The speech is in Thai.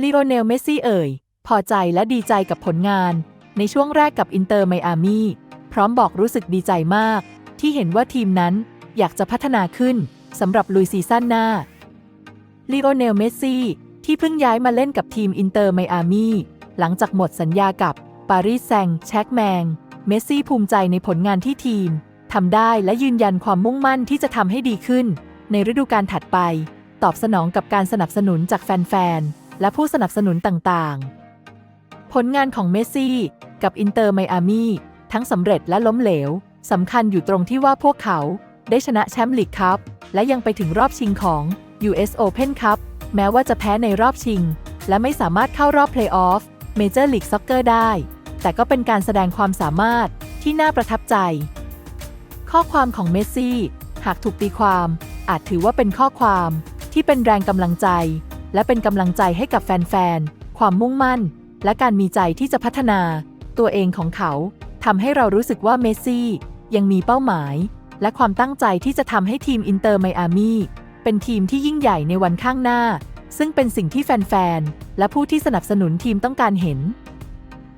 ลีโอเนล เมสซี่เอ่ย พอใจและดีใจกับผลงาน ในช่วงแรกกับอินเตอร์ไมอามี่ พร้อมบอกรู้สึกดีใจมาก ที่เห็นว่าทีมนั้นอยากจะพัฒนาขึ้นสำหรับลุยซีซั่นหน้าลีโอเนล เมสซี่ ที่เพิ่งย้ายมาเล่นกับทีมอินเตอร์ไมอามี่หลังจากหมดสัญญากับปารีสแซงต์แชกแมง เมสซี่ภูมิใจในผลงานที่ทีมทำได้และยืนยันความมุ่งมั่นที่จะทำให้ดีขึ้น ในฤดูกาลถัดไป ตอบสนองกับการสนับสนุนจากแฟนๆ และผู้สนับสนุนต่างๆ ผลงานของเมสซี่ กับอินเตอร์ไมอามี่ทั้งสำเร็จและล้มเหลวสำคัญอยู่ตรงที่ว่าพวกเขาได้ชนะแชมป์ลีกคัพและยังไปถึงรอบชิงของ US Open Cup แม้ว่าจะแพ้ในรอบชิง และไม่สามารถเข้ารอบเพลย์ออฟเมเจอร์ลีกซ็อกเกอร์ได้ แต่ก็เป็นการแสดงความสามารถที่น่าประทับใจ ข้อความของเมสซี่ หากถูกตีความ อาจถือว่าเป็นข้อความที่เป็นแรงกำลังใจ และเป็นกำลังใจให้กับแฟนๆ ความมุ่งมั่น และการมีใจที่จะพัฒนา ตัวเองของเขาทำให้เรารู้สึกว่าเมสซี่ ยังมีเป้าหมาย และความตั้งใจที่จะทำให้ทีมอินเตอร์ไมอามี่เป็นทีมที่ยิ่งใหญ่ในวันข้างหน้า ซึ่งเป็นสิ่งที่แฟนๆ และผู้ที่สนับสนุนทีมต้องการเห็น